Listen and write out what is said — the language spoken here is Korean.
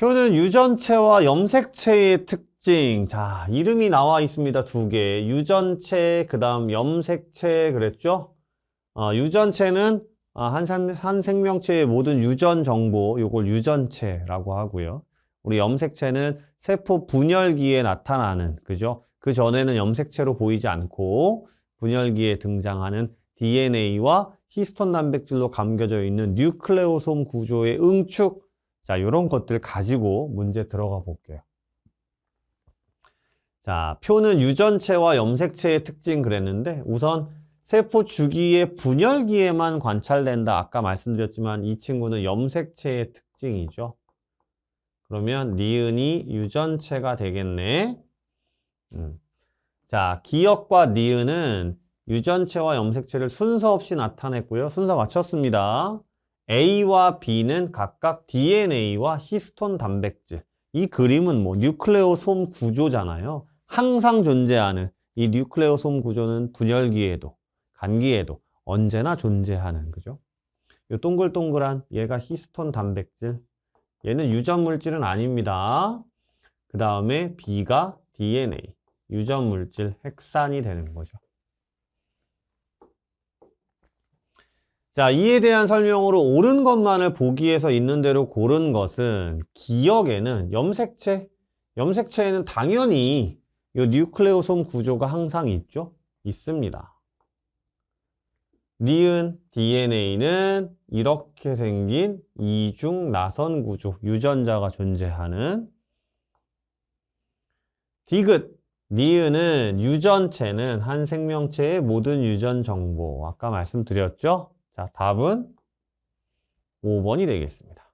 표는 유전체와 염색체의 특징. 자, 이름이 나와 있습니다. 두 개. 유전체, 그 다음 염색체 그랬죠? 어, 유전체는 아, 한, 산- 한 생명체의 모든 유전 정보, 요걸 유전체라고 하고요. 우리 염색체는 세포 분열기에 나타나는, 그죠? 그 전에는 염색체로 보이지 않고 분열기에 등장하는 DNA와 히스톤 단백질로 감겨져 있는 뉴클레오솜 구조의 응축. 자, 이런 것들 가지고 문제 들어가 볼게요. 자, 표는 유전체와 염색체의 특징 그랬는데 우선 세포 주기의 분열기에만 관찰된다. 아까 말씀드렸지만 이 친구는 염색체의 특징이죠. 그러면 니은이 유전체가 되겠네. 음. 자, 기역과 니은은 유전체와 염색체를 순서 없이 나타냈고요. 순서 맞췄습니다. A와 B는 각각 DNA와 히스톤 단백질. 이 그림은 뭐 뉴클레오솜 구조잖아요. 항상 존재하는 이 뉴클레오솜 구조는 분열기에도 간기에도 언제나 존재하는 그죠? 이 동글동글한 얘가 히스톤 단백질. 얘는 유전 물질은 아닙니다. 그 다음에 B가 DNA, 유전 물질 핵산이 되는 거죠. 자, 이에 대한 설명으로 옳은 것만을 보기에서 있는 대로 고른 것은 기억에는 염색체, 염색체에는 당연히 이 뉴클레오솜 구조가 항상 있죠? 있습니다. 니은 DNA는 이렇게 생긴 이중 나선 구조, 유전자가 존재하는 디귿, 니은은 유전체는 한 생명체의 모든 유전 정보. 아까 말씀드렸죠? 자, 답은 5번이 되겠습니다.